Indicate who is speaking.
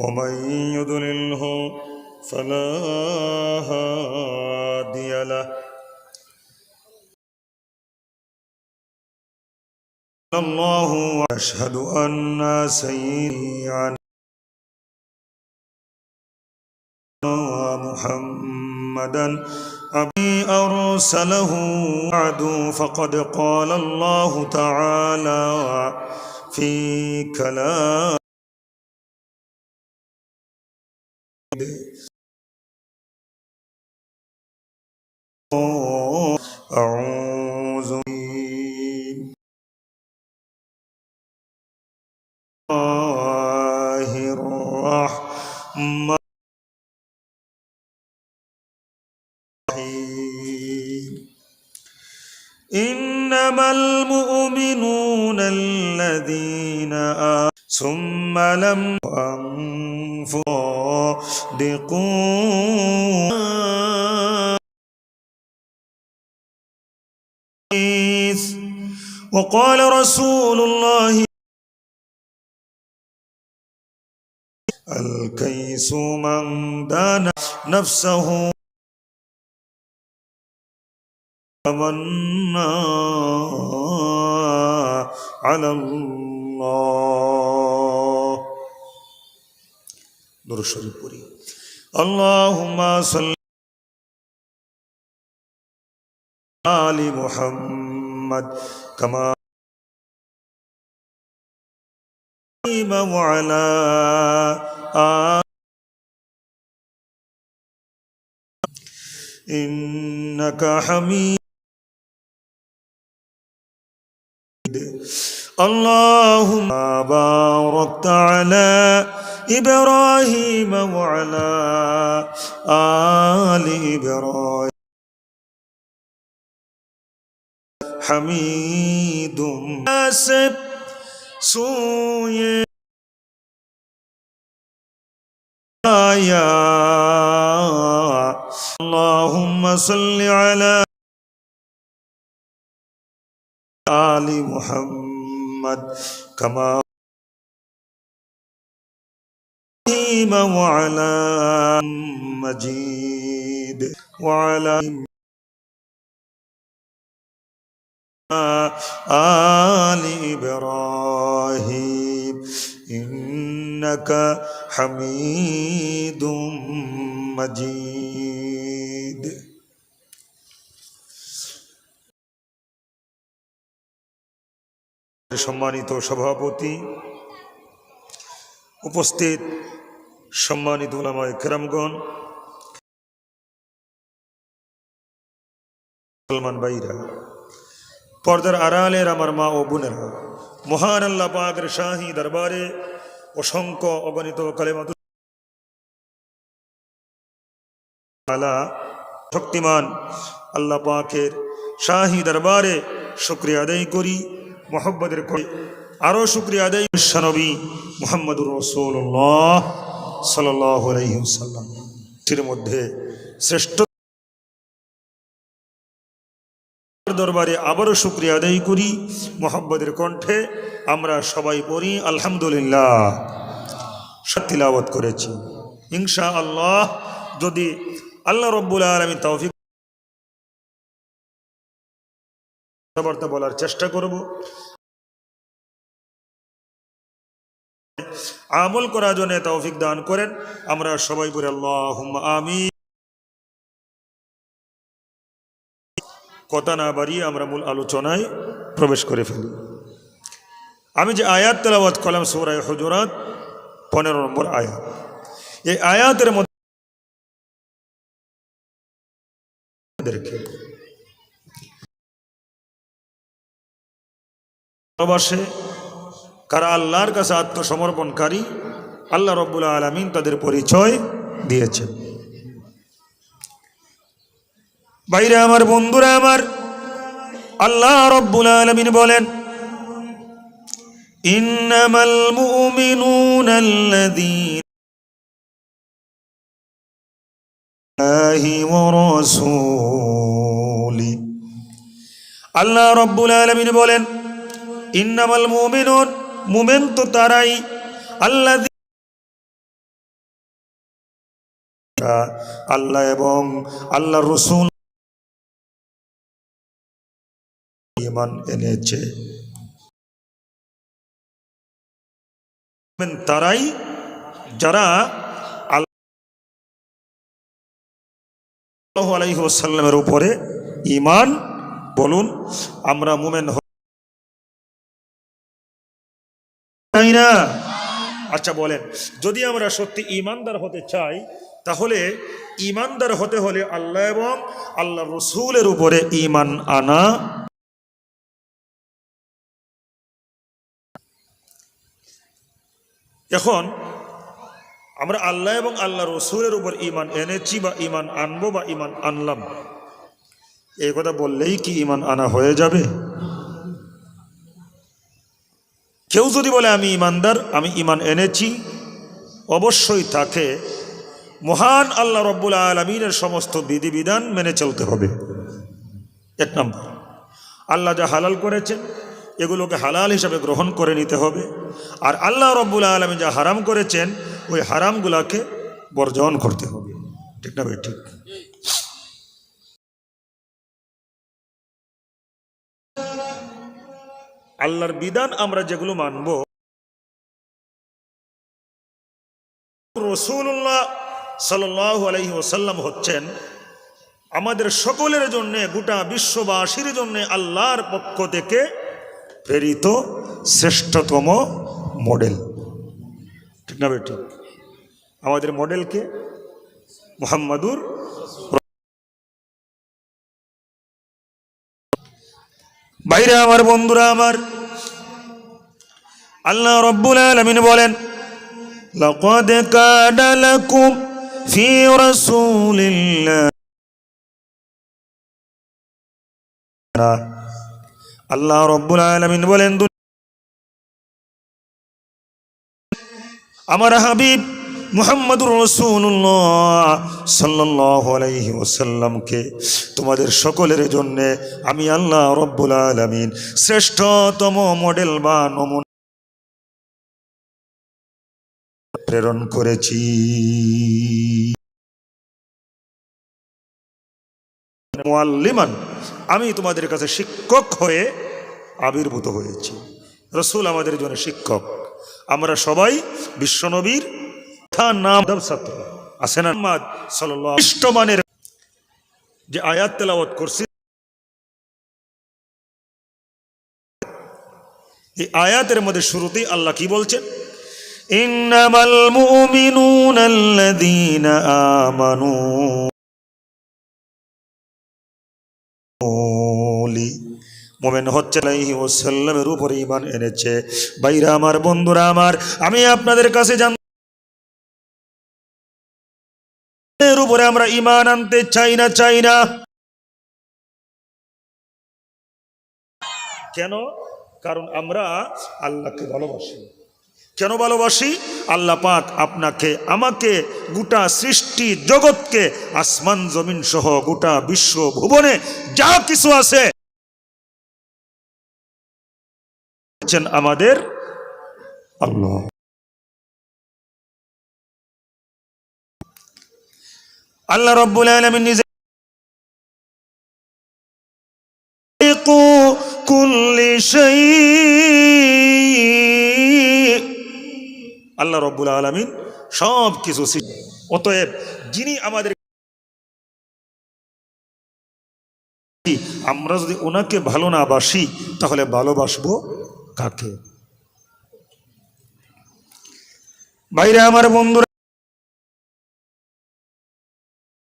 Speaker 1: ومن يضلله فلا هادي له. الله وأشهد أن سيدنا محمدا أبي أرسله بعد فقد قال الله تعالى في كلام أعوذ بالله الرحمن الرحيم. إنما المؤمنون ثم لم أنفوا وقال رسول الله الكيس من دان نفسه تمنى على الله. দরুদ শরীফ পড়ি আল্লাহুম্মা সাল্লি আলি মুহাম্মদ কামা وعلى آل إنك حميد اللهم باركت على إبراهيم وعلى آل إبراهيم. حميد ناسب سوء يا اللهم صل على آل محمد كما إبراهيم وعلى مجيد وعلى آل إبراهيم إنك حميد مجيد. সম্মানিত সভাপতি, উপস্থিত সম্মানিত ওলামায় কেরামগণ, মুসলমান ভাইরা, পর্দার আড়ালের আমার মা ও বোনেরা, মহান আল্লাহ পাকের শাহী দরবারে অসংখ্য অগণিত কালেমাত শক্তিমান আল্লাহ পাকের শাহী দরবারে শুক্রিয়া আদায় করি। মোহাম্মদের করে। আরও শুক্রিয়া আদায় বিশ্বনবী মোহাম্মদুর রসুল্লাহ সাল্লাহ আলহিমসাল্লাম মধ্যে শ্রেষ্ঠ দরবারে আবারও শুক্রিয়া আদায় করি। মোহাম্মদের কণ্ঠে আমরা সবাই পড়ি, আলহামদুলিল্লাহ। সত্যিলাবত করেছি। ইনশা আল্লাহ যদি আল্লাহ রব্বুল আলমী তৌফিক কথাবার্তা বলার চেষ্টা করব। আমল করার জন্য তৌফিক দান করেন। আমরা সবাই বলে আল্লাহ আমি কথা না বাড়িয়ে আমরা মূল আলোচনায় প্রবেশ করে ফেলি। আমি যে আয়াত তেলাবাদ কলাম সৌরায় হজরাত, পনেরো নম্বর আয়াত। এই আয়াতের মধ্যে ভালোবাসে, কারা আল্লাহর কাছে আত্মসমর্পণকারী, আল্লাহ রব্বুল আলমিন তাদের পরিচয় দিয়েছেন। বাইরে আমার, বন্ধুরা আমার, আল্লাহ রব্বুল আলমিন বলেন আল্লাহ রব্বুল আলমিন বলেন ইন্নামাল মুমিনুন, মুমেন তো তারাই। আল্লাহ আল্লাহ এবং আল্লাহ রসুল ইমান এনেছে। তারাই যারা আল্লাহ আলাইসাল্লামের উপরে ইমান বলুন, আমরা মুমেন তাই না। আচ্ছা বলেন। যদি আমরা সত্যি ইমানদার হতে চাই, তাহলে ইমানদার হতে হলে আল্লাহ এবং আল্লাহ রসুলের উপরে ইমান আনা। এখন আমরা আল্লাহ এবং আল্লাহ রসুলের উপর ইমান এনেছি বা ইমান আনব বা ইমান আনলাম। এই কথা বললেই কি ইমান আনা হয়ে যাবে? কেউ যদি বলে, আমি ইমানদার, আমি ইমান এনেছি, অবশ্যই তাকে মহান আল্লাহ রব্বুল আলমিনের সমস্ত বিধিবিধান মেনে চলতে হবে। এক নম্বর, আল্লাহ যা হালাল করেছেন, এগুলোকে হালাল হিসাবে গ্রহণ করে নিতে হবে। আর আল্লাহ রব্বুল আলমী যা হারাম করেছেন, ওই হারামগুলাকে বর্জন করতে হবে। ঠিক না ভাই? ঠিক। আল্লাহর বিধান আমরা যেগুলো মানব। রসুল্লাহ সাল আলহি ওসাল্লাম হচ্ছেন আমাদের সকলের জন্য, গোটা বিশ্ববাসীর জন্য আল্লাহর পক্ষ থেকে প্রেরিত শ্রেষ্ঠতম মডেল। ঠিক না বেটি? আমাদের মডেলকে মোহাম্মদুর বাইরে আমার বন্ধুরা আমার আল্লাহ রব্বুল আলমিন বলেন لقد كان لكم في رسول الله আল্লাহ রব্বুল আলমিন বলেন আমার হাবিব মুহাম্মদুর রসুল্লাহ সাল্লাহ আলাইহি ওসাল্লামকে তোমাদের সকলের জন্যে আমি আল্লাহ রব্বুল আলমিন শ্রেষ্ঠতম মডেল বা নমুনা প্রেরণ করেছি। আমি তোমাদের কাছে শিক্ষক হয়ে আবির্ভূত হয়েছি। রসুল আমাদের জন্য শিক্ষক। আমরা সবাই বিশ্বনবীর যে আয়াত তেলাওয়াত করছি, এই আয়াতের মধ্যে শুরুতেই আল্লাহ কি বলছেন? মোমেন হচ্ছে আলাইহি উপরে ইমান এনেছে। বাইরা আমার, বন্ধুরা আমার, আমি আপনাদের কাছে জান উপরে আমরা ইমান আনতে চাই না চাই না। কেন? কারণ আমরা আল্লাহকে ভালোবাসি। কেন ভালোবাসি? আল্লাহ পাক আপনাকে, আমাকে গোটা সৃষ্টি জগৎকে আসমান, জমিন সহ গোটা বিশ্ব ভুবনে যা কিছু আছে আমাদের আল্লাহ। আল্লাহ রব্বুল আলমিন নিজে আল্লাহ রব্বুল আলমিন সব কিছু অতএব যিনি আমাদের আমরা যদি ওনাকে ভালো না বাসি, তাহলে ভালোবাসবো কাকে? বাইরে আমার বন্ধুরা